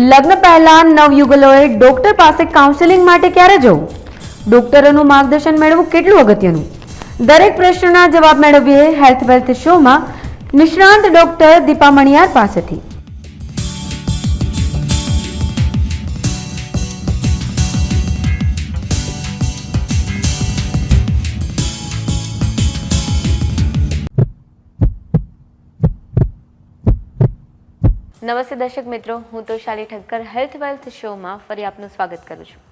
લગ્ન પહેલા નવયુગલોએ ડોક્ટર પાસે કાઉન્સેલિંગ માટે ક્યારે જવું? ડોક્ટરોનું માર્ગદર્શન મેળવવું કેટલું અગત્યનું? દરેક પ્રશ્નના જવાબ મેળવીએ હેલ્થ વેલ્થ શોમાં નિષ્ણાંત ડોક્ટર દીપા મણિયાર પાસેથી. નમસ્તે દર્શક મિત્રો, હું તો શાલી ઠક્કર હેલ્થ વેલ્થ શોમાં ફરી આપનું સ્વાગત કરું છું.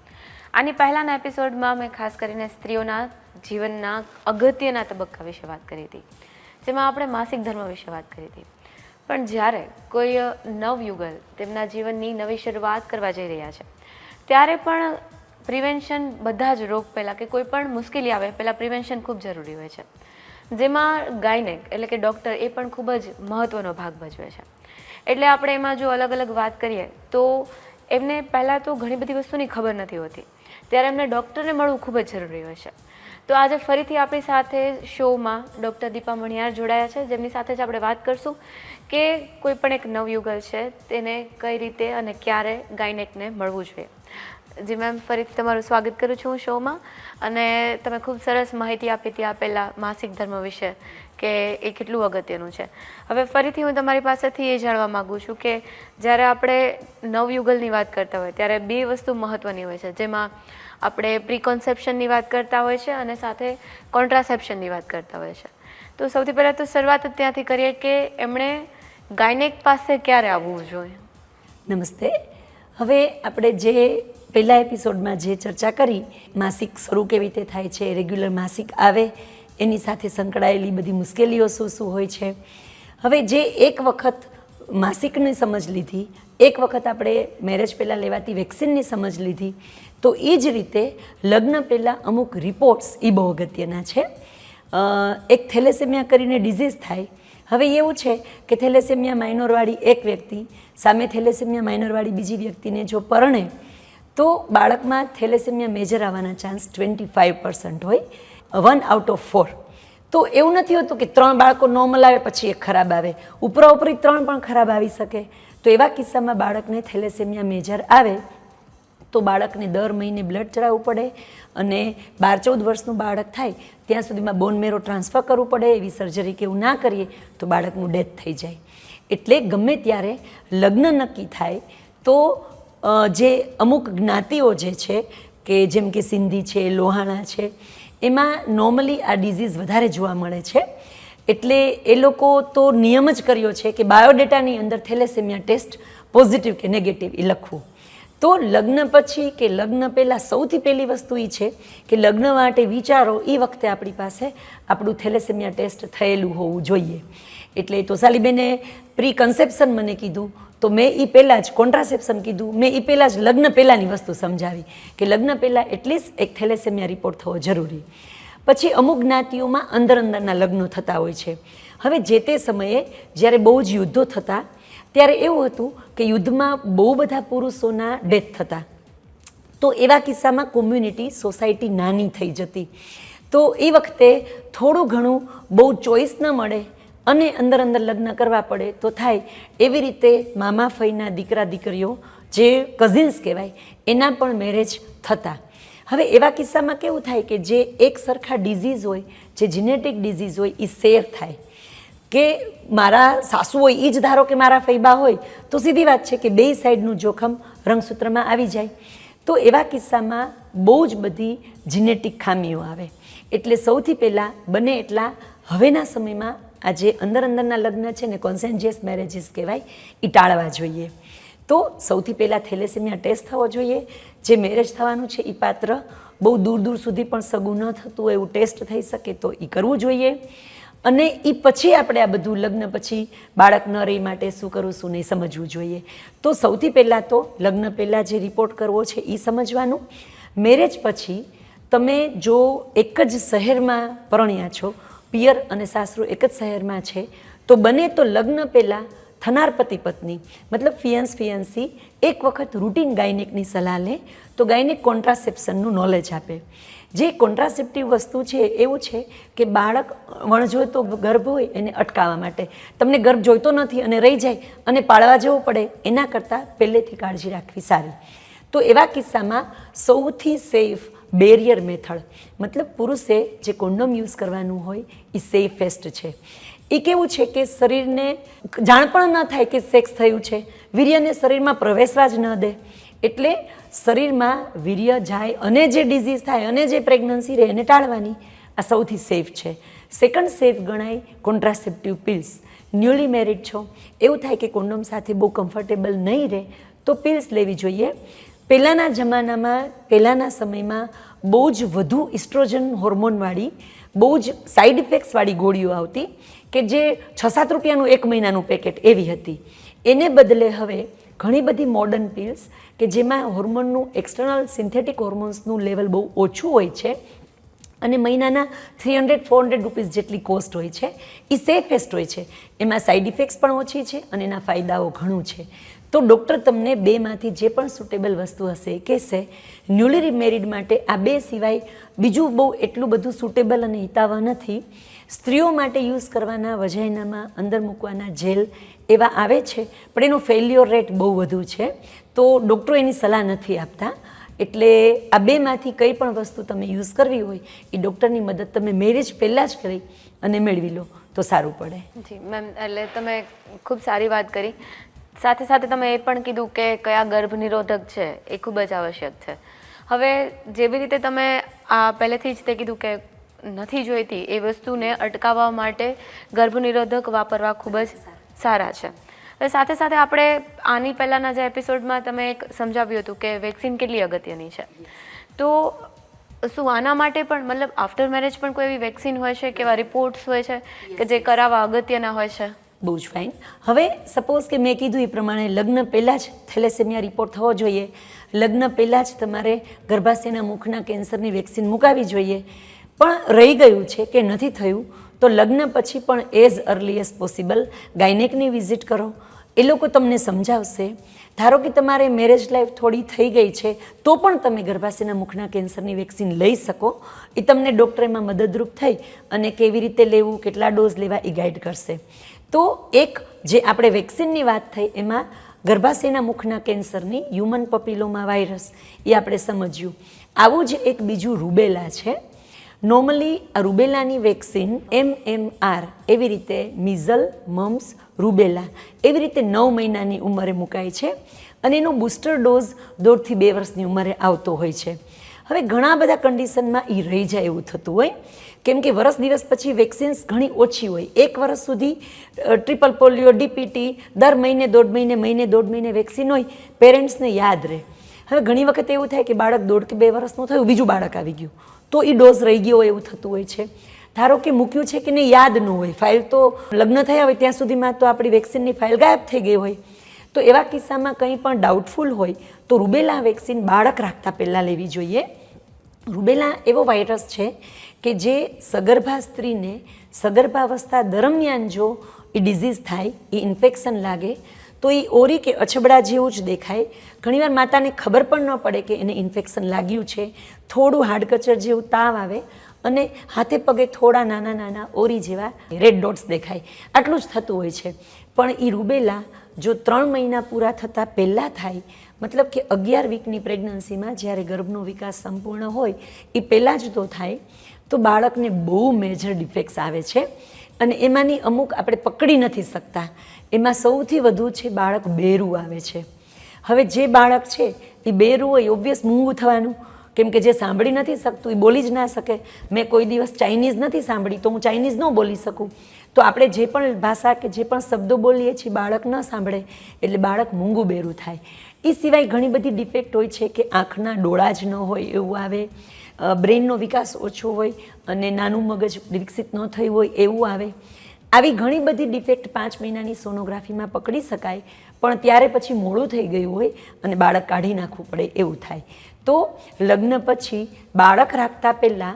આની પહેલાંના એપિસોડમાં મેં ખાસ કરીને સ્ત્રીઓના જીવનના અગત્યના તબક્કા વિશે વાત કરી હતી, જેમાં આપણે માસિક ધર્મ વિશે વાત કરી હતી. પણ જ્યારે કોઈ નવયુગલ તેમના જીવનની નવી શરૂઆત કરવા જઈ રહ્યા છે, ત્યારે પણ પ્રિવેન્શન બધા જ રોગ પહેલાં કે કોઈ પણ મુશ્કેલી આવે પહેલાં પ્રિવેન્શન ખૂબ જરૂરી હોય છે. જેમાં ગાયનેક એટલે કે ડૉક્ટર એ પણ ખૂબ જ મહત્ત્વનો ભાગ ભજવે છે. એટલે આપણે એમાં જો અલગ અલગ વાત કરીએ, તો એમને પહેલાં તો ઘણી બધી વસ્તુની ખબર નથી હોતી. ત્યારે એમને ડૉક્ટરને મળવું ખૂબ જ જરૂરી હોય છે. તો આજે ફરીથી આપણી સાથે શોમાં ડૉક્ટર દીપા મણિયાર જોડાયા છે. જેમની સાથે જ આપણે વાત કરશું કે કોઈ પણ એક નવયુગલ છે, તેને કઈ રીતે અને ક્યારે ગાયનેકને મળવું જોઈએ. જી મેમ, ફરીથી તમારું સ્વાગત કરું છું શોમાં. અને તમે ખૂબ સરસ માહિતી આપી હતી આપેલા માસિક ધર્મ વિશે. કે એ કેટલું અગત્યનું છે. હવે ફરીથી હું તમારી પાસેથી એ જાણવા માગું છું કે જ્યારે આપણે નવયુગલની વાત કરતા હોય, ત્યારે બે વસ્તુ મહત્ત્વની હોય છે. જેમાં આપણે પ્રિકોન્સેપ્શનની વાત કરતા હોય છે અને સાથે કોન્ટ્રાસેપ્શનની વાત કરતા હોય છે. તો સૌથી પહેલાં તો શરૂઆત ત્યાંથી કરીએ કે એમણે ગાયનેક પાસે ક્યારે આવવું જોઈએ? નમસ્તે. હવે આપણે જે પહેલા એપિસોડમાં જે ચર્ચા કરી, માસિક શરૂ કેવી રીતે થાય છે, રેગ્યુલર માસિક આવે એની સાથે સંકળાયેલી બધી મુશ્કેલીઓ શું શું હોય છે. હવે જે એક વખત માસિકની સમજ લીધી, એક વખત આપણે મેરેજ પહેલાં લેવાતી વેક્સિનની સમજ લીધી, તો એ જ રીતે લગ્ન પહેલાં અમુક રિપોર્ટ્સ એ બહુ અગત્યના છે. એક થેલેસેમિયા કરીને ડિઝીઝ થાય. હવે એવું છે કે થેલેસેમિયા માઇનોરવાળી એક વ્યક્તિ, સામે થેલેસેમિયા માઇનોરવાળી બીજી વ્યક્તિને જો પરણે, તો બાળકમાં થેલેસેમિયા મેજર આવવાના ચાન્સ ટ્વેન્ટી ફાઇવ પર્સન્ટ હોય. One out of four. તો એવું નથી હોતું કે ત્રણ બાળકો નોર્મલ આવે પછી એક ખરાબ આવે. ઉપરા ઉપરી ત્રણ પણ ખરાબ આવી શકે. તો એવા કિસ્સામાં બાળકને થેલેસેમિયા મેજર આવે, તો બાળકને દર મહિને બ્લડ ચડાવવું પડે અને બાર ચૌદ વર્ષનું બાળક થાય, ત્યાં સુધીમાં બોન મેરો ટ્રાન્સફર કરવું પડે, એવી સર્જરી કે એવું ના કરીએ, તો બાળકનું ડેથ થઈ જાય. એટલે ગમે ત્યારે લગ્ન નક્કી થાય, તો જે અમુક જ્ઞાતિઓ જે છે, કે જેમ કે સિંધી છે, લોહાણા છે એમાં નોર્મલી આ ડિઝીઝ વધારે જોવા મળે છે. એટલે એ લોકો તો નિયમ જ કર્યો છે કે બાયોડેટાની અંદર થેલેસેમિયા ટેસ્ટ પોઝિટિવ કે નેગેટિવ એ લખવું. તો લગ્ન પછી કે લગ્ન પહેલાં સૌથી પહેલી વસ્તુ એ છે કે લગ્ન માટે વિચારો એ વખતે આપણી પાસે આપણું થેલેસેમિયા ટેસ્ટ થયેલું હોવું જોઈએ. એટલે તો સાલીબેને પ્રી કન્સેપ્શન મને કીધું તો મેં એ પહેલાં જ કોન્ટ્રાસેપ્શન કીધું, મેં એ પહેલાં જ લગ્ન પહેલાંની વસ્તુ સમજાવી કે લગ્ન પહેલાં એટલીસ્ટ એક થેલેસેમિયા રિપોર્ટ થવો જરૂરી. પછી અમુક જ્ઞાતિઓમાં અંદર અંદરના લગ્નો થતા હોય છે. હવે જે તે સમયે જ્યારે બહુ જ યુદ્ધો થતા, ત્યારે એવું હતું કે યુદ્ધમાં બહુ બધા પુરુષોના ડેથ થતા. તો એવા કિસ્સામાં કોમ્યુનિટી, સોસાયટી નાની થઈ જતી. તો એ વખતે થોડું ઘણું બહુ ચોઈસ ન મળે અને અંદર અંદર લગ્ન કરવા પડે તો થાય. એવી રીતે મામા ફઈના દીકરા દીકરીઓ, જે કઝિન્સ કહેવાય, એના પણ મેરેજ થતા. હવે એવા કિસ્સામાં કેવું થાય કે જે એક સરખા ડિઝીઝ હોય, જે જીનેટિક ડિઝીઝ હોય એ શેર થાય. કે મારા સાસુ હોય એ જ ધારો કે મારા ફૈબા હોય, તો સીધી વાત છે કે બે સાઈડનું જોખમ રંગસૂત્રમાં આવી જાય. તો એવા કિસ્સામાં બહુ જ બધી જીનેટિક ખામીઓ આવે. એટલે સૌથી પહેલાં બને એટલા હવેના સમયમાં આ જે અંદર અંદરના લગ્ન છે ને કોન્સેન્જિયસ મેરેજીસ કહેવાય એ ટાળવા જોઈએ. તો સૌથી પહેલાં થેલેસેમિયા ટેસ્ટ થવો જોઈએ. જે મેરેજ થવાનું છે એ પાત્ર બહુ દૂર દૂર સુધી પણ સગું ન થતું એવું ટેસ્ટ થઈ શકે તો એ કરવું જોઈએ. અને એ પછી આપણે આ બધું લગ્ન પછી બાળક ન રહી માટે શું કરવું શું નહીં સમજવું જોઈએ. તો સૌથી પહેલાં તો લગ્ન પહેલાં જે રિપોર્ટ કરવો છે એ સમજવાનું. મેરેજ પછી તમે જો એક જ શહેરમાં પરણ્યા છો પિયર અને સાસરું એક જ શહેરમાં છે. તો બને તો લગ્ન પહેલાં થનાર પતિ પત્ની, મતલબ ફિયન્સ ફિયન્સી એક વખત રૂટીન ગાયનિકની સલાહ લે, તો ગાયનિક કોન્ટ્રાસેપ્શનનું નોલેજ આપે. જે કોન્ટ્રાસેપ્ટિવ વસ્તુ છે એવું છે કે બાળક વણજોતો ગર્ભ હોય એને અટકાવવા માટે. તમને ગર્ભ જોઈતો નથી અને રહી જાય અને પાળવા જવું પડે, એના કરતાં પહેલેથી કાળજી રાખવી સારી. તો એવા કિસ્સામાં સૌથી સેફ બેરિયર મેથડ. મતલબ પુરુષે જે કોન્ડોમ યુઝ કરવાનું હોય એ સેફેસ્ટ છે. એ કેવું છે કે શરીરને જાણ પણ ન થાય કે સેક્સ થયું છે. વીર્યને શરીરમાં પ્રવેશવા જ ન દે. એટલે શરીરમાં વીર્ય જાય અને જે ડિઝીઝ થાય અને જે પ્રેગ્નન્સી રહે એને ટાળવાની આ સૌથી સેફ છે. સેકન્ડ સેફ ગણાય કોન્ટ્રાસેપ્ટિવ પિલ્સ ન્યૂલી મેરિડ છો. એવું થાય કે કોન્ડોમ સાથે બહુ કમ્ફર્ટેબલ નહીં રહે, તો પિલ્સ લેવી જોઈએ. પહેલાંના જમાનામાં, પહેલાંના સમયમાં બહુ જ વધુ ઇસ્ટ્રોજન હોર્મોનવાળી, બહુ જ સાઈડ ઇફેક્ટ્સવાળી ગોળીઓ આવતી કે જે છ સાત રૂપિયાનું એક મહિનાનું પેકેટ એવી હતી. એને બદલે હવે ઘણી બધી મોડર્ન પિલ્સ કે જેમાં હોર્મોનનું એક્સટર્નલ સિન્થેટિક હોર્મોન્સનું લેવલ બહુ ઓછું હોય છે અને મહિનાના three hundred four hundred rupees જેટલી કોસ્ટ હોય છે એ સેફેસ્ટ હોય છે. એમાં સાઇડ ઇફેક્ટ્સ પણ ઓછી છે અને એના ફાયદાઓ ઘણું છે. તો ડૉક્ટર તમને બેમાંથી જે પણ સુટેબલ વસ્તુ હશે એ કહેશે ન્યુલી રિમેરિડ માટે આ બે સિવાય બીજું બહુ એટલું બધું સુટેબલ અને હિતાવહ નથી. સ્ત્રીઓ માટે યુઝ કરવાના વજાયનામાં અંદર મૂકવાના જેલ એવા આવે છે, પણ એનો ફેલ્યોર રેટ બહુ વધુ છે. તો ડૉક્ટરો એની સલાહ નથી આપતા. એટલે આ બેમાંથી કંઈ પણ વસ્તુ તમે યુઝ કરવી હોય, એ ડૉક્ટરની મદદ તમે મેરેજ પહેલાં જ કરી અને મેળવી લો, તો સારું પડે. જી, મેમ, એટલે તમે ખૂબ સારી વાત કરી. સાથે સાથે તમે એ પણ કીધું કે કયા ગર્ભ નિરોધક છે એ ખૂબ જ આવશ્યક છે. હવે જેવી રીતે તમે આ પહેલેથી જ તે કીધું કે નથી જોઈતી એ વસ્તુને અટકાવવા માટે ગર્ભ નિરોધક વાપરવા ખૂબ જ સારા છે. હવે સાથે સાથે આપણે આની પહેલાંના જે એપિસોડમાં તમે એક સમજાવ્યું હતું કે વેક્સિન કેટલી અગત્યની છે. તો શું આના માટે પણ મતલબ આફ્ટર મેરેજ પણ કોઈ એવી વેક્સિન હોય છે કે એવા રિપોર્ટ્સ હોય છે કે જે કરાવવા અગત્યના હોય છે? બહુ જ ફાઇન હવે સપોઝ કે મેં કીધું એ પ્રમાણે લગ્ન પહેલાં જ થેલેસેમિયા રિપોર્ટ થવો જોઈએ. લગ્ન પહેલાં જ તમારે ગર્ભાશયના મુખના કેન્સરની વેક્સિન મુકાવી જોઈએ. પણ રહી ગયું છે કે નથી થયું, તો લગ્ન પછી પણ એઝ અર્લી એઝ પોસિબલ ગાયનેકની વિઝિટ કરો. એ લોકો તમને સમજાવશે. ધારો કે તમારે મેરેજ લાઈફ થોડી થઈ ગઈ છે, તો પણ તમે ગર્ભાશયના મુખના કેન્સરની વેક્સિન લઈ શકો. એ તમને ડૉક્ટર એમાં મદદરૂપ થઈ અને કેવી રીતે લેવું, કેટલા ડોઝ લેવા એ ગાઈડ કરશે. તો એક જે આપણે વેક્સિનની વાત થઈ, એમાં ગર્ભાશયના મુખના કેન્સરની હ્યુમન પપીલોમાં વાયરસ, એ આપણે સમજ્યું. આવું જ એક બીજું રૂબેલા છે. નોર્મલી આ રૂબેલાની વેક્સિન એમ એમ આર, એવી રીતે મિઝલ મમ્સ રૂબેલા એવી રીતે નવ મહિનાની ઉંમરે મુકાય છે અને એનો બૂસ્ટર ડોઝ દોઢથી બે વર્ષની ઉંમરે આવતો હોય છે. હવે ઘણા બધા કન્ડિશનમાં એ રહી જાય એવું થતું હોય. કેમ કે વર્ષ દિવસ પછી વેક્સિન્સ ઘણી ઓછી હોય. એક વર્ષ સુધી ટ્રિપલ પોલિયો, ડીપીટી, દર મહિને દોઢ મહિને મહિને દોઢ મહિને વેક્સિન હોય, પેરેન્ટ્સને યાદ રહે. હવે ઘણી વખત એવું થાય કે બાળક દોઢ કે બે વર્ષનું થયું, બીજું બાળક આવી ગયું. તો એ ડોઝ રહી ગયો એવું થતું હોય છે. ધારો કે મૂક્યું છે કે નહીં, યાદ ન હોય. ફાઇલ તો લગ્ન થયા હોય, ત્યાં સુધીમાં તો આપણી વેક્સિનની ફાઇલ ગાયબ થઈ ગઈ હોય. તો એવા કિસ્સામાં કંઈ પણ ડાઉટફુલ હોય, તો રૂબેલા વેક્સિન બાળક રાખતા પહેલાં લેવી જોઈએ. રૂબેલા એવો વાયરસ છે કે જે સગર્ભા સ્ત્રીને સગર્ભાવસ્થા દરમિયાન જો એ ડિઝીઝ થાય, એ ઇન્ફેક્શન લાગે, તો એ ઓરી કે અછબડા જેવું જ દેખાય. ઘણીવાર માતાને ખબર પણ ન પડે કે એને ઇન્ફેક્શન લાગ્યું છે. થોડું હાડકચર જેવું તાવ આવે અને હાથે પગે થોડા નાના નાના ઓરી જેવા રેડ ડોટ્સ દેખાય. આટલું જ થતું હોય છે. પણ એ રૂબેલા જો ત્રણ મહિના પૂરા થતાં પહેલાં થાય મતલબ કે અગિયાર વીકની પ્રેગ્નન્સીમાં જ્યારે ગર્ભનો વિકાસ સંપૂર્ણ હોય, એ પહેલાં જ તો થાય, તો બાળકને બહુ મેજર ડિફેક્ટ્સ આવે છે. અને એમાંની અમુક આપણે પકડી નથી શકતા. એમાં સૌથી વધુ છે બાળક બેરું આવે છે. હવે જે બાળક છે, એ બેરું હોય ઓબ્વિયસ મૂંગું થવાનું. કેમ કે જે સાંભળી નથી શકતું, એ બોલી જ ના શકે. મેં કોઈ દિવસ ચાઇનીઝ નથી સાંભળી, તો હું ચાઇનીઝ ન બોલી શકું. તો આપણે જે પણ ભાષા કે જે પણ શબ્દો બોલીએ છીએ, બાળક ન સાંભળે, એટલે બાળક મૂંગું બેરું થાય. એ સિવાય ઘણી બધી ડિફેક્ટ હોય છે કે આંખના ડોળા જ ન હોય એવું આવે બ્રેઇનનો વિકાસ ઓછો હોય અને નાનું મગજ વિકસિત ન થયું હોય એવું આવે. આવી ઘણી બધી ડિફેક્ટ પાંચ મહિનાની સોનોગ્રાફીમાં પકડી શકાય, પણ ત્યારે પછી મોડું થઈ ગયું હોય અને બાળક કાઢી નાખવું પડે એવું થાય. તો લગ્ન પછી બાળક રાખતા પહેલાં,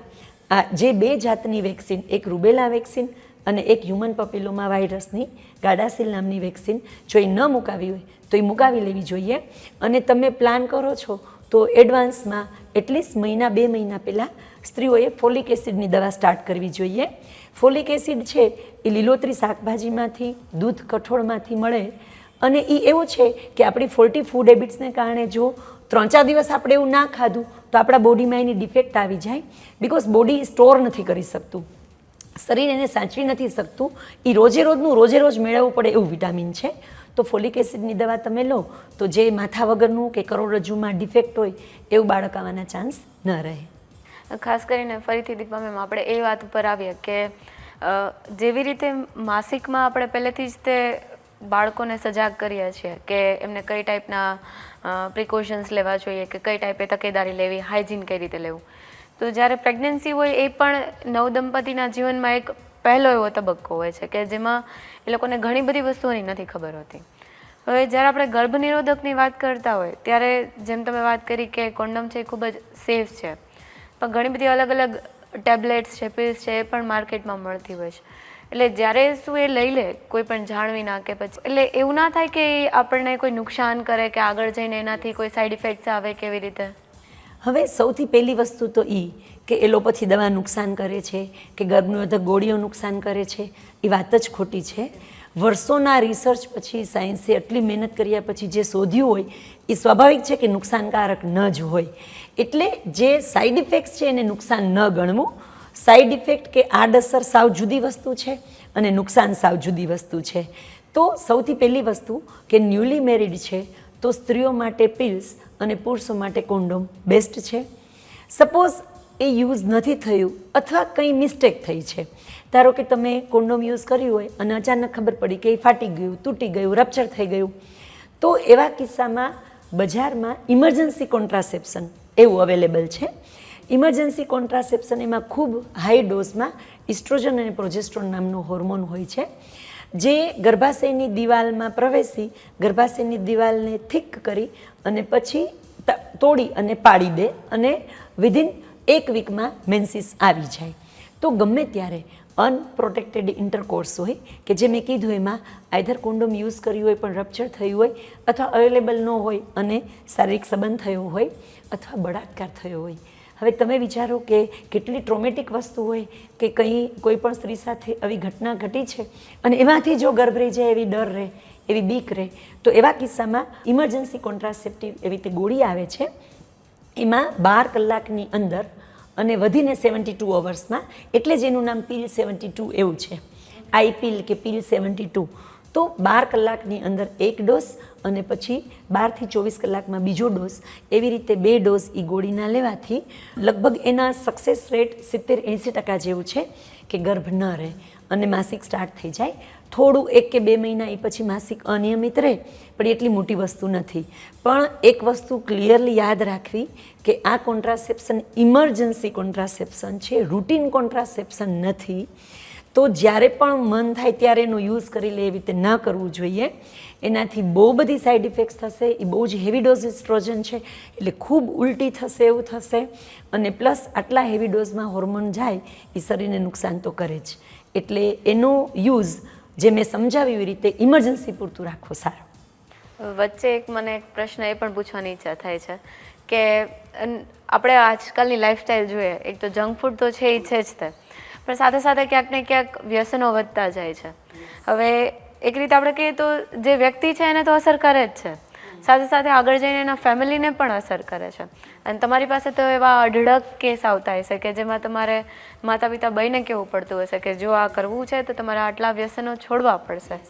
આ જે બે જાતની વેક્સિન એક રૂબેલા વેક્સિન અને એક હ્યુમન પપીલોમાં વાયરસની ગાડાસિલ નામની વેક્સિન જો એ ન મુકાવી હોય તો એ મુકાવી લેવી જોઈએ. અને તમે પ્લાન કરો છો તો એડવાન્સમાં એટલીસ્ટ મહિના, બે મહિના પહેલાં સ્ત્રીઓએ ફોલિક એસિડની દવા સ્ટાર્ટ કરવી જોઈએ. ફોલિક એસિડ છે એ લીલોતરી શાકભાજીમાંથી, દૂધ કઠોળમાંથી મળે. અને એ એવું છે કે આપણી ફોલ્ટી ફૂડ હેબિટ્સને કારણે જો ત્રણ ચાર દિવસ આપણે એવું ના ખાધું, તો આપણા બોડીમાં એની ડિફેક્ટ આવી જાય. બિકોઝ બોડી સ્ટોર નથી કરી શકતું. શરીર એને સાચવી નથી શકતું. એ રોજે રોજનું રોજે રોજ મેળવવું પડે એવું વિટામિન છે. તો ફોલિક એસિડની દવા તમે લો, તો જે માથા વગરનું કે કરોડરજ્જુમાં ડિફેક્ટ હોય, એવું બાળક આવવાના ચાન્સ ન રહે. ખાસ કરીને ફરીથી દીપા મેમ, આપણે એ વાત ઉપર આવીએ કે જેવી રીતે માસિકમાં આપણે પહેલેથી જ તે બાળકોને સજાગ કરીએ છીએ કે એમને કઈ ટાઈપના પ્રિકોશન્સ લેવા જોઈએ કે કઈ ટાઈપે તકેદારી લેવી હાઇજીન કઈ રીતે લેવું. તો જ્યારે પ્રેગ્નન્સી હોય એ પણ નવદંપતિના જીવનમાં એક પહેલો એવો તબક્કો હોય છે કે જેમાં એ લોકોને ઘણી બધી વસ્તુઓની નથી ખબર હોતી. હવે જ્યારે આપણે ગર્ભ નિરોધકની વાત કરતા હોય, ત્યારે જેમ તમે વાત કરી કે કોન્ડમ છે એ ખૂબ જ સેફ છે. પણ ઘણી બધી અલગ અલગ ટેબ્લેટ્સ છે પીલ્સ છે એ પણ માર્કેટમાં મળતી હોય છે. એટલે જ્યારે શું એ લઈ લે, કોઈ પણ જાણવી ના કે પછી. એટલે એવું ના થાય કે આપણને કોઈ નુકસાન કરે કે આગળ જઈને એનાથી કોઈ સાઈડ ઇફેક્ટ્સ આવે કેવી રીતે? હવે સૌથી પહેલી વસ્તુ તો એ કે એલોપથી દવા નુકસાન કરે છે, કે ગર્ભનિરોધક ગોળીઓ નુકસાન કરે છે, એ વાત જ ખોટી છે. વર્ષોના રિસર્ચ પછી સાયન્સે એટલી મહેનત કર્યા પછી જે શોધ્યું હોય, એ સ્વાભાવિક છે કે નુકસાનકારક ન જ હોય. એટલે જે સાઈડ ઇફેક્ટ્સ છે એને નુકસાન ન ગણવું સાઈડ ઇફેક્ટ કે આડઅસર સાવ જુદી વસ્તુ છે અને નુકસાન સાવ જુદી વસ્તુ છે. તો સૌથી પહેલી વસ્તુ કે ન્યૂલી મેરિડ છે, તો સ્ત્રીઓ માટે પિલ્સ અને પુરુષો માટે કોન્ડોમ બેસ્ટ છે. સપોઝ એ યુઝ નથી થયું અથવા કંઈ મિસ્ટેક થઈ છે. ધારો કે તમે કોન્ડોમ યુઝ કર્યું હોય અને અચાનક ખબર પડી કે એ ફાટી ગયું, તૂટી ગયું રપ્ચર થઈ ગયું. તો એવા કિસ્સામાં બજારમાં ઇમરજન્સી કોન્ટ્રાસેપ્શન એવું અવેલેબલ છે. ઇમરજન્સી કોન્ટ્રાસેપ્શન એમાં ખૂબ હાઈ ડોઝમાં ઇસ્ટ્રોજન અને પ્રોજેસ્ટ્રોન નામનું હોર્મોન હોય છે. જે ગર્ભાશયની દિવાલમાં પ્રવેશી, ગર્ભાશયની દિવાલને થીક કરી અને પછી તોડી અને પાડી દે અને વિધિન એક વીકમાં મેન્સિસ આવી જાય. તો ગમે ત્યારે અનપ્રોટેક્ટેડ ઇન્ટરકોર્સ હોય, કે જે મેં કીધું એમાં આઈધર કોન્ડોમ યુઝ કર્યું હોય, પણ રપ્ચર થયું હોય, અથવા અવેલેબલ ન હોય અને શારીરિક સંબંધ થયો હોય, અથવા બળાત્કાર થયો હોય. હવે તમે વિચારો કે કેટલી ટ્રોમેટિક વસ્તુ હોય, કે કંઈ, કોઈ પણ સ્ત્રી સાથે આવી ઘટના ઘટી છે, અને એમાંથી જો ગર્ભ રહી જાય, એવી ડર રહે, એવી બીક રહે, તો એવા કિસ્સામાં ઇમરજન્સી કોન્ટ્રાસેપ્ટિવ એવી રીતે ગોળી આવે છે. એમાં બાર કલાકની અંદર અને વધીને સેવન્ટી ટુ અવર્સમાં એટલે જ એનું નામ પીલ સેવન્ટી ટુ એવું છે. આઈ પીલ કે પીલ સેવન્ટી ટુ તો બાર કલાકની અંદર એક ડોઝ અને પછી બારથી ચોવીસ કલાકમાં બીજો ડોઝ. એવી રીતે બે ડોઝ એ ગોળીના લેવાથી લગભગ એના સક્સેસ રેટ સિત્તેર એંસી ટકા જેવું છે કે ગર્ભ ન રહે. અને માસિક સ્ટાર્ટ થઈ જાય. થોડું એક કે બે મહિના એ પછી માસિક અનિયમિત રહે, પણ એટલી મોટી વસ્તુ નથી. પણ એક વસ્તુ ક્લિયરલી યાદ રાખવી કે આ કોન્ટ્રાસેપ્શન ઇમરજન્સી કોન્ટ્રાસેપ્શન છે રૂટીન કોન્ટ્રાસેપ્શન નથી. તો જ્યારે પણ મન થાય ત્યારે એનો યુઝ કરી લે, એવી રીતે ન કરવું જોઈએ. એનાથી બહુ બધી સાઇડ ઇફેક્ટ્સ થશે, એ બહુ જ હેવી ડોઝ ઇસ્ટ્રોજન છે, એટલે ખૂબ ઉલટી થશે એવું થશે. અને પ્લસ આટલા હેવી ડોઝમાં હોર્મોન જાય, એ શરીરને નુકસાન તો કરે જ. એટલે એનો યુઝ જે મેં સમજાવ્યું એવી રીતે ઇમરજન્સી પૂરતું રાખવો સારું. વચ્ચે એક મને એક પ્રશ્ન એ પણ પૂછવાની ઈચ્છા થાય છે કે આપણે આજકાલની લાઈફસ્ટાઈલ જોઈએ, એક તો જંક ફૂડ તો છે એ છે જ તે, પણ સાથે સાથે ક્યાંક ને ક્યાંક વ્યસનો વધતા જાય છે. હવે એક રીતે આપણે કહીએ તો જે વ્યક્તિ છે એને તો અસર કરે જ છે. સાથે સાથે આગળ જઈને એના ફેમિલીને પણ અસર કરે છે. અને તમારી પાસે તો એવા અઢળક કેસ આવતા હશે કે જેમાં તમારે માતા પિતા બહીને કહેવું પડતું હશે કે જો આ કરવું છે તો તમારે આટલા વ્યસનો છોડવા પડશે.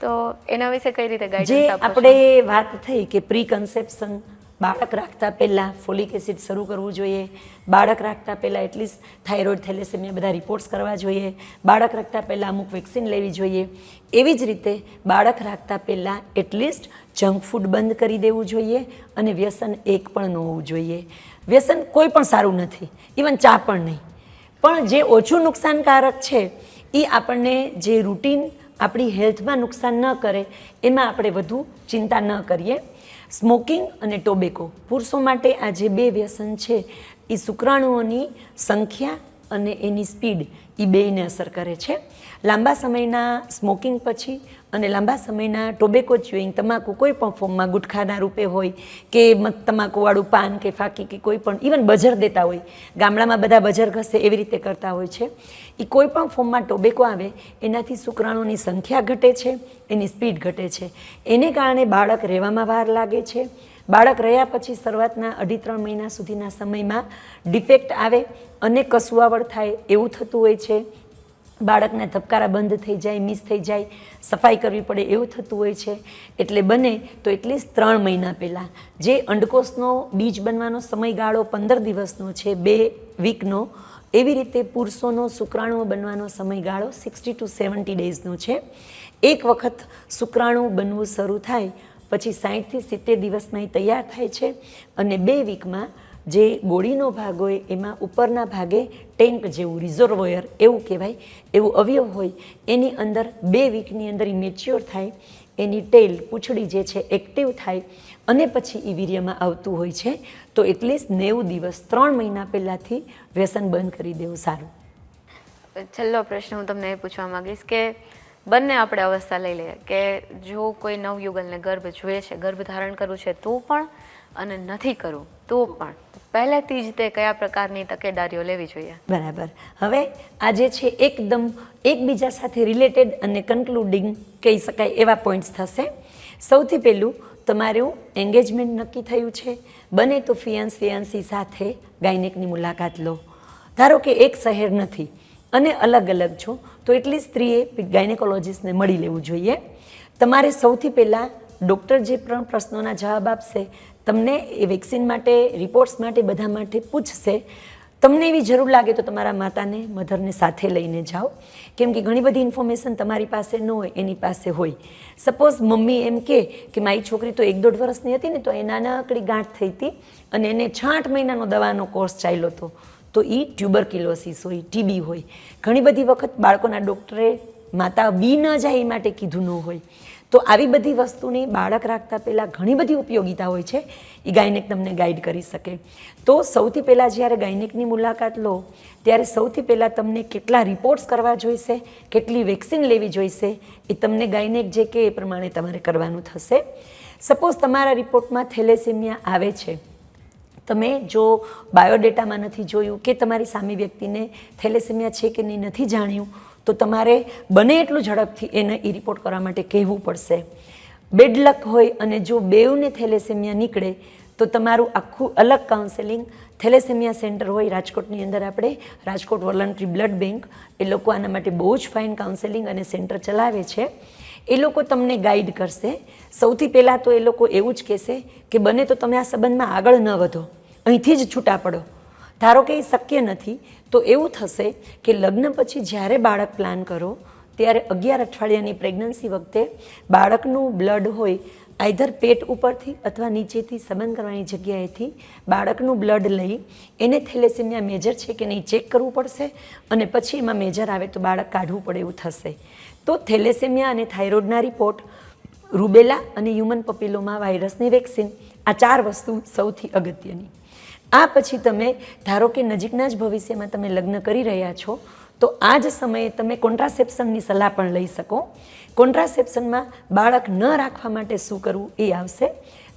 તો એના વિશે કઈ રીતે ગાઈડન્સ આપો આપણે વાત થઈ કે પ્રી કન્સેપ્શન બાળક રાખતા પહેલાં ફોલિક એસિડ શરૂ કરવું જોઈએ. બાળક રાખતા પહેલાં એટલીસ્ટ થાઇરોઇડ, થેલેસેમિયા બધા રિપોર્ટ્સ કરવા જોઈએ. બાળક રાખતા પહેલાં અમુક વેક્સિન લેવી જોઈએ. એવી જ રીતે બાળક રાખતા પહેલાં એટલીસ્ટ જંક ફૂડ બંધ કરી દેવું જોઈએ અને વ્યસન એક પણ ન હોવું જોઈએ. વ્યસન કોઈ પણ સારું નથી, ઇવન ચા પણ નહીં. પણ જે ઓછું નુકસાનકારક છે એ આપણને જે રૂટીન આપણી હેલ્થમાં નુકસાન ન કરે, એમાં આપણે વધુ ચિંતા ન કરીએ. સ્મોકિંગ અને ટોબેકો. પુરુષો માટે આ જે બે વ્યસન છે એ શુક્રાણુઓની સંખ્યા અને એની સ્પીડ એ બેયને અસર કરે છે. લાંબા સમયના સ્મોકિંગ પછી અને લાંબા સમયના ટોબેકો ચ્યુઇંગ તમાકુ કોઈ પણ ફોર્મમાં ગુટખાના રૂપે હોય કે તમાકુવાળું પાન કે ફાકી કે કોઈ પણ ઇવન બજર દેતા હોય. ગામડામાં બધા બજર ઘસે એવી રીતે કરતા હોય છે. એ કોઈ પણ ફોર્મમાં ટોબેકો આવે, એનાથી શુક્રાણુની સંખ્યા ઘટે છે, એની સ્પીડ ઘટે છે. એને કારણે બાળક રહેવામાં વાર લાગે છે. બાળક રહ્યા પછી શરૂઆતના અઢી ત્રણ મહિના સુધીના સમયમાં ડિફેક્ટ આવે અને કસુઆવડ થાય એવું થતું હોય છે. બાળકના ધબકારા બંધ થઈ જાય મિસ થઈ જાય, સફાઈ કરવી પડે એવું થતું હોય છે. એટલે બને તો એટલીસ્ટ ત્રણ મહિના પહેલાં. જે અંડકોષનો બીજ બનવાનો સમયગાળો પંદર દિવસનો છે, બે વીકનો એવી રીતે પુરુષોનો શુક્રાણુ બનવાનો સમયગાળો સિક્સટી ટુ સેવન્ટી ડેઝનો છે. એક વખત શુક્રાણુ બનવું શરૂ થાય, પછી સાહીઠથી સિત્તેર દિવસમાં એ તૈયાર થાય છે અને બે વીકમાં જે ગોળીનો ભાગ હોય, એમાં ઉપરના ભાગે ટેન્ક જેવું રિઝર્વોયર એવું કહેવાય, એવું અવયવ હોય, એની અંદર બે વીકની અંદર એ મેચ્યોર થાય, એની ટેલ પૂંછડી જે છે એક્ટિવ થાય, અને પછી એ વીર્યમાં આવતું હોય છે, તો એટલીસ્ટ નેવું દિવસ, ત્રણ મહિના પહેલાંથી વ્યસન બંધ કરી દેવું સારું. છેલ્લો પ્રશ્ન હું તમને એ પૂછવા માંગીશ કે બંને આપણે અવસ્થા લઈ લઈએ, કે જો કોઈ નવયુગલને ગર્ભ જોઈએ છે, ગર્ભ ધારણ કરવું છે, તો પણ અને નથી કરવું તો પણ. પહેલેથી જ તે કયા પ્રકારની તકેદારીઓ લેવી જોઈએ? બરાબર. હવે આજે છે એકદમ એકબીજા સાથે રિલેટેડ અને કન્ક્લુડિંગ કહી શકાય એવા પોઈન્ટ્સ થશે. સૌથી પહેલું, તમારું એન્ગેજમેન્ટ નક્કી થયું છે. બને તો ફિયાન્સ ફિયાન્સી સાથે ગાયનેકની મુલાકાત લો. ધારો કે એક શહેર નથી અને અલગ અલગ છો, તો એટલી સ્ત્રીએ ગાયનેકોલોજીસ્ટને મળી લેવું જોઈએ. તમારે સૌથી પહેલાં ડૉક્ટર જે પણ પ્રશ્નોના જવાબ આપશે, તમને એ વેક્સિન માટે, રિપોર્ટ્સ માટે, બધા માટે પૂછશે, તમને એવી જરૂર લાગે તો તમારા માતાને, મધરને સાથે લઈને જાઓ. કેમ કે ઘણી બધી ઇન્ફોર્મેશન તમારી પાસે ન હોય, એની પાસે હોય. સપોઝ મમ્મી એમ કે કે મારી છોકરી તો એક દોઢ વર્ષની હતી ને, તો એ નાનકડી ગાંઠ થઈ હતી અને એને છ આઠ મહિનાનો દવાનો કોર્સ ચાલ્યો હતો. તો એ ટ્યુબરક્યુલોસિસ હોય, ટીબી હોય. ઘણી બધી વખત બાળકોના ડૉક્ટરે માતા બી ન જાય એ માટે કીધું ન હોય. તો આવી બધી વસ્તુની બાળક રાખતા પહેલાં ઘણી બધી ઉપયોગીતા હોય છે. એ ગાયનેક તમને ગાઈડ કરી શકે. તો સૌથી પહેલાં જ્યારે ગાયનેકની મુલાકાત લો, ત્યારે સૌથી પહેલાં તમને કેટલા રિપોર્ટ્સ કરવા જોઈશે, કેટલી વેક્સિન લેવી જોઈશે, એ તમને ગાયનેક જે કે એ પ્રમાણે તમારે કરવાનું થશે. સપોઝ તમારા રિપોર્ટમાં થેલેસેમિયા આવે છે. તમે જો બાયોડેટામાં નથી જોયું કે તમારી સામે વ્યક્તિને થેલેસેમિયા છે કે નહીં નથી જાણ્યું તો તમારે બને એટલું ઝડપથી એને એ રિપોર્ટ કરવા માટે કહેવું પડશે. બેડ લક હોય અને જો બેવને થેલેસેમિયા નીકળે, તો તમારું આખું અલગ કાઉન્સેલિંગ થેલેસેમિયા સેન્ટર હોય રાજકોટની અંદર આપણે, રાજકોટ વોલન્ટરી બ્લડ બેંક, એ લોકો આના માટે બહુ જ ફાઇન કાઉન્સેલિંગ અને સેન્ટર ચલાવે છે. એ લોકો તમને ગાઈડ કરશે. સૌથી પહેલાં તો એ લોકો એવું જ કહેશે કે બને તો તમે આ સંબંધમાં આગળ ન વધો. અહીંથી જ છૂટા પડો. ધારો કે એ શક્ય નથી, તો એવું થશે કે લગ્ન પછી જ્યારે બાળક પ્લાન કરો, ત્યારે અગિયાર અઠવાડિયાની પ્રેગ્નન્સી વખતે બાળકનું બ્લડ હોય આઈધર પેટ ઉપરથી અથવા નીચેથી સંબંધ કરવાની જગ્યાએથી બાળકનું બ્લડ લઈ, એને થેલેસેમિયા મેજર છે કે નહીં ચેક કરવું પડશે અને પછી એમાં મેજર આવે તો બાળક કાઢવું પડે એવું થશે. તો થેલેસેમિયા અને થાઇરોઇડના રિપોર્ટ રૂબેલા અને હ્યુમન પપીલોમાં વાયરસની વેક્સિન આ ચાર વસ્તુ સૌથી અગત્યની. આ પછી તમે, ધારો કે નજીકના જ ભવિષ્યમાં તમે લગ્ન કરી રહ્યા છો, તો આ જ સમયે તમે કોન્ટ્રાસેપ્શનની સલાહ પણ લઈ શકો. કોન્ટ્રાસેપ્શનમાં બાળક ન રાખવા માટે શું કરવું એ આવશે.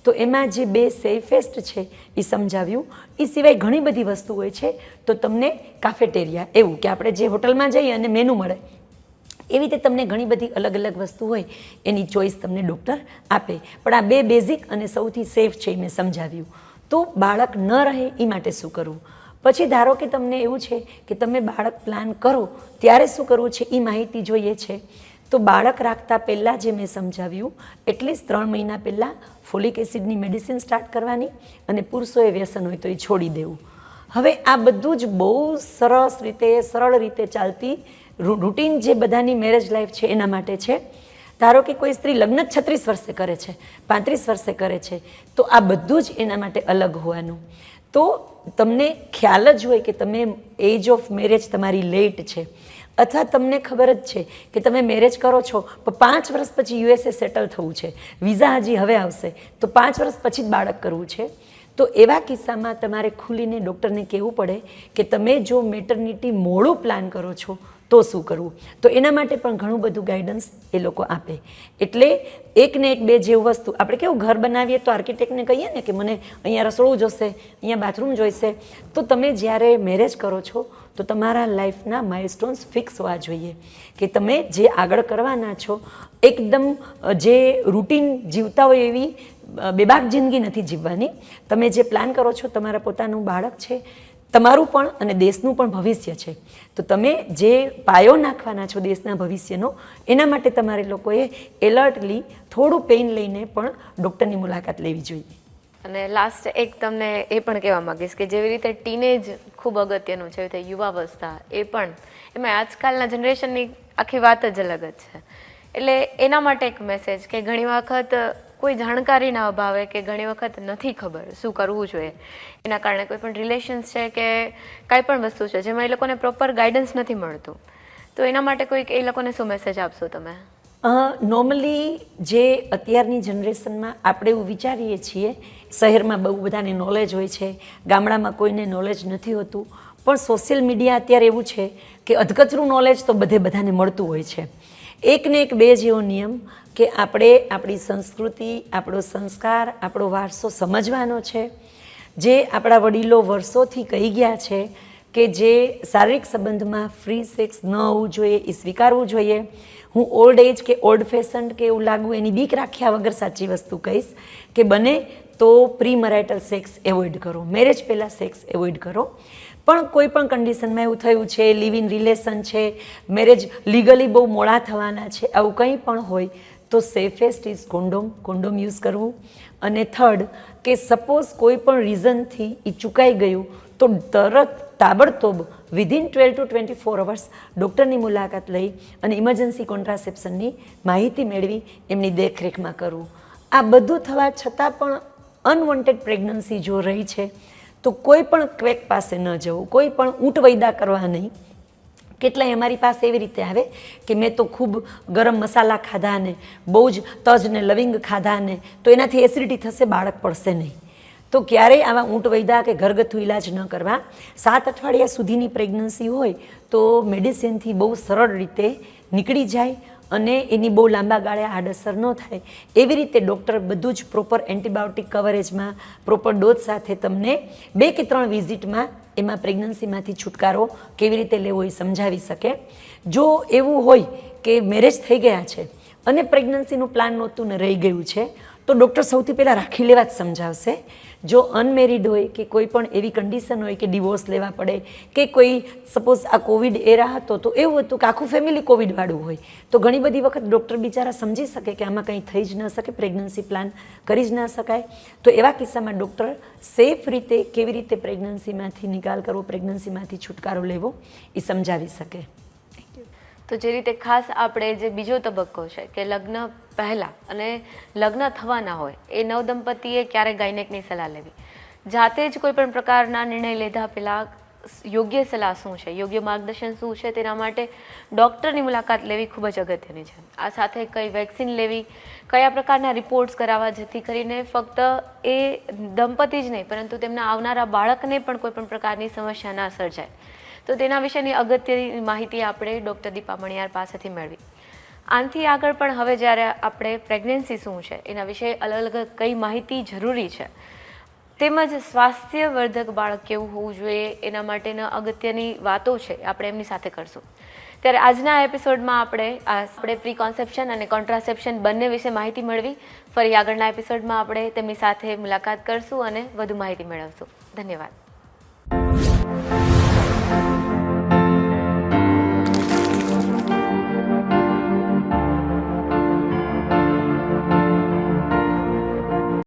તો એમાં જે બે સેફેસ્ટ છે એ સમજાવ્યું. એ સિવાય ઘણી બધી વસ્તુ હોય છે. તો તમને કાફેટેરિયા, એવું કે આપણે જે હોટલમાં જઈએ અને મેનુ મળે. એવી રીતે તમને ઘણી બધી અલગ અલગ વસ્તુ હોય, એની ચોઈસ તમને ડૉક્ટર આપે. પણ આ બે બેઝિક અને સૌથી સેફ છે એ મેં સમજાવ્યું. તો બાળક ન રહે એ માટે શું કરવું? પછી ધારો કે તમને એવું છે કે તમે બાળક પ્લાન કરો, ત્યારે શું કરવું છે એ માહિતી જોઈએ છે. તો બાળક રાખતા પહેલાં જે મેં સમજાવ્યું, એટલીસ્ટ ત્રણ મહિના પહેલાં ફોલિક એસિડની મેડિસિન સ્ટાર્ટ કરવાની અને પુરુષોએ વ્યસન હોય તો એ છોડી દેવું. હવે આ બધું જ બહુ સરસ રીતે, સરળ રીતે ચાલતી રૂટીન જે બધાની મેરેજ લાઈફ છે એના માટે છે. ધારો કે કોઈ સ્ત્રી લગ્ન છત્રીસ વર્ષે કરે છે, પાંત્રીસ વર્ષે કરે છે, તો આ બધું જ એના માટે અલગ હોવાનું. તો તમને ખ્યાલ જ હોય કે તમે એજ ઓફ મેરેજ તમારી લેટ છે. અથવા તમને ખબર જ છે કે તમે મેરેજ કરો છો, પણ પાંચ વર્ષ પછી યુએસએ સેટલ થવું છે, વિઝા હજી હવે આવશે, તો પાંચ વર્ષ પછી જ બાળક કરવું છે. તો એવા કિસ્સામાં તમારે ખુલીને ડૉક્ટરને કહેવું પડે કે તમે જો મેટર્નિટી મોડું પ્લાન કરો છો તો શું કરવું? તો એના માટે પણ ઘણું બધું ગાઈડન્સ એ લોકો આપે. એટલે એક ને એક બે જેવું વસ્તુ, આપણે કેવું ઘર બનાવીએ તો આર્કિટેક્ટને કહીએ ને કે મને અહીંયા રસોડું જોશે, અહીંયા બાથરૂમ જોઈશે. તો તમે જ્યારે મેરેજ કરો છો, તો તમારા લાઈફના માઇલસ્ટોન્સ ફિક્સ હોવા જોઈએ. કે તમે જે આગળ કરવાના છો, એકદમ જે રૂટીન જીવતા હોય એવી બેબાક જિંદગી નથી જીવવાની. તમે જે પ્લાન કરો છો, તમારા પોતાનું બાળક છે તમારું પણ અને દેશનું પણ ભવિષ્ય છે. તો તમે જે પાયો નાખવાના છો દેશના ભવિષ્યનો, એના માટે તમારે લોકોએ એલર્ટલી થોડું પેઇન લઈને પણ ડૉક્ટરની મુલાકાત લેવી જોઈએ. અને લાસ્ટ એક તમને એ પણ કહેવા માંગીશ કે જેવી રીતે ટીનેજ ખૂબ અગત્યનું છે એવી યુવાવસ્થા, એ પણ, એમાં આજકાલના જનરેશનની આખી વાત જ અલગ જ છે. એટલે એના માટે એક મેસેજ કે ઘણી વખત કોઈ જાણકારીના અભાવે કે ઘણી વખત નથી ખબર શું કરવું જોઈએ. એના કારણે કોઈ પણ રિલેશન્સ છે કે કાંઈ પણ વસ્તુ છે, જેમાં એ લોકોને પ્રોપર ગાઈડન્સ નથી મળતું. તો એના માટે કોઈક એ લોકોને શું મેસેજ આપશો તમે? નોર્મલી જે અત્યારની જનરેશનમાં આપણે એવું વિચારીએ છીએ, શહેરમાં બહુ બધાને નોલેજ હોય છે, ગામડામાં કોઈને નોલેજ નથી હોતું, પણ સોશિયલ મીડિયા અત્યારે એવું છે કે અધકચરું નોલેજ તો બધે બધાને મળતું હોય છે. એક ને એક બે જેવો નિયમ કે આપણે આપણી સંસ્કૃતિ, આપણો સંસ્કાર, આપણો વારસો સમજવાનો છે. જે આપણા વડીલો વર્ષોથી કહી ગયા છે કે જે શારીરિક સંબંધમાં ફ્રી સેક્સ ન હોવું જોઈએ, એ સ્વીકારવું જોઈએ. હું ઓલ્ડ એજ કે ઓલ્ડ ફેશન કે એવું લાગુ એની બીક રાખ્યા વગર સાચી વસ્તુ કહીશ કે બને તો પ્રી મરાઇટલ સેક્સ એવોઇડ કરો મેરેજ પહેલાં સેક્સ એવોઇડ કરો. પણ કોઈ પણ કન્ડિશનમાં એવું થયું છે લિવ ઇન રિલેશન છે મેરેજ લીગલી બહુ મોડા થવાના છે, આવું કંઈ પણ હોય, તો safest is condom condom use કરવું. અને થર્ડ કે સપોઝ કોઈ પણ રીઝનથી એ ચૂકાઈ ગયું, તો તરત તાબડતોબ within twelve to twenty four hours ડૉક્ટરની મુલાકાત લઈ અને ઇમરજન્સી કોન્ટ્રાસેપ્શનની માહિતી મેળવી, એમની દેખરેખમાં કરવું. આ બધું થવા છતાં પણ અનવોન્ટેડ પ્રેગ્નન્સી જો રહી છે તો કોઈ પણ ક્વેક પાસે ન જવું, કોઈ પણ ઊંટ વૈદા કરવા નહીં. કેટલાય અમારી પાસે એવી રીતે આવે કે મેં તો ખૂબ ગરમ મસાલા ખાધા ને, બહુ જ તજ ને લવિંગ ખાધા ને, તો એનાથી એસિડિટી થશે, બાળક પડશે નહીં. તો ક્યારેય આવા ઊંટ વૈદા કે ઘરગથ્થુ ઇલાજ ન કરવા. સાત અઠવાડિયા સુધીની પ્રેગ્નન્સી હોય તો મેડિસિનથી બહુ સરળ રીતે નીકળી જાય. અને એની બહુ લાંબા ગાળે આડઅસર ન થાય. એવી રીતે ડૉક્ટર બધું જ પ્રોપર એન્ટીબાયોટિક કવરેજમાં પ્રોપર ડોઝ સાથે તમને બે કે ત્રણ વિઝિટમાં એમાં પ્રેગ્નન્સીમાંથી છુટકારો કેવી રીતે લેવો એ સમજાવી શકે. જો એવું હોય કે મેરેજ થઈ ગયા છે અને પ્રેગ્નન્સીનું પ્લાન નહોતું ને રહી ગયું છે તો ડૉક્ટર સૌથી પહેલાં રાખી લેવા જ સમજાવશે. જો અનમેરિડ હોય કે કોઈ પણ એવી કન્ડિશન હોય કે ડિવોર્સ લેવા પડે કે કોઈ સપોઝ આ કોવિડ એરા હતો તો એવું હતું કે આખું ફેમિલી કોવિડવાળું હોય. તો ઘણી બધી વખત ડૉક્ટર બિચારા સમજી શકે કે આમાં કંઈ થઈ જ ન શકે પ્રેગ્નન્સી પ્લાન કરી જ ન શકાય. તો એવા કિસ્સામાં ડૉક્ટર સેફ રીતે કેવી રીતે પ્રેગ્નન્સીમાંથી નિકાલ કરવો પ્રેગ્નન્સીમાંથી છુટકારો લેવો એ સમજાવી શકે. તો જે રીતે ખાસ આપણે જે બીજો તબક્કો છે કે લગ્ન પહેલાં અને લગ્ન થવાના હોય, એ નવદંપતીએ ક્યારે ગાયનેકની સલાહ લેવી. જાતે જ કોઈ પણ પ્રકારના નિર્ણય લીધા પહેલાં યોગ્ય સલાહ શું છે, યોગ્ય માર્ગદર્શન શું છે, તેના માટે ડૉક્ટરની મુલાકાત લેવી ખૂબ જ અગત્યની છે. આ સાથે કઈ વેક્સિન લેવી, કયા પ્રકારના રિપોર્ટ્સ કરાવવા જેથી કરીને ફક્ત એ દંપતી જ નહીં, પરંતુ તેમના આવનારા બાળકને પણ કોઈ પણ પ્રકારની સમસ્યા ના સર્જાય. તો તેના વિશેની અગત્યની માહિતી આપણે ડૉક્ટર દીપા મણિયાર પાસેથી મેળવી. આનાથી આગળ પણ હવે જ્યારે આપણે પ્રેગ્નન્સી શું છે, એના વિશે અલગ અલગ કઈ માહિતી જરૂરી છે, તેમજ સ્વાસ્થ્યવર્ધક બાળક કેવું હોવું જોઈએ, એના માટેના અગત્યની વાતો છે, આપણે એમની સાથે કરશું. ત્યારે આજના એપિસોડમાં આપણે આપણે પ્રીકોન્સેપ્શન અને કોન્ટ્રાસેપ્શન બંને વિશે માહિતી મેળવી, ફરી આગળના એપિસોડમાં આપણે તેમની સાથે મુલાકાત કરશું અને વધુ માહિતી મેળવશું. ધન્યવાદ.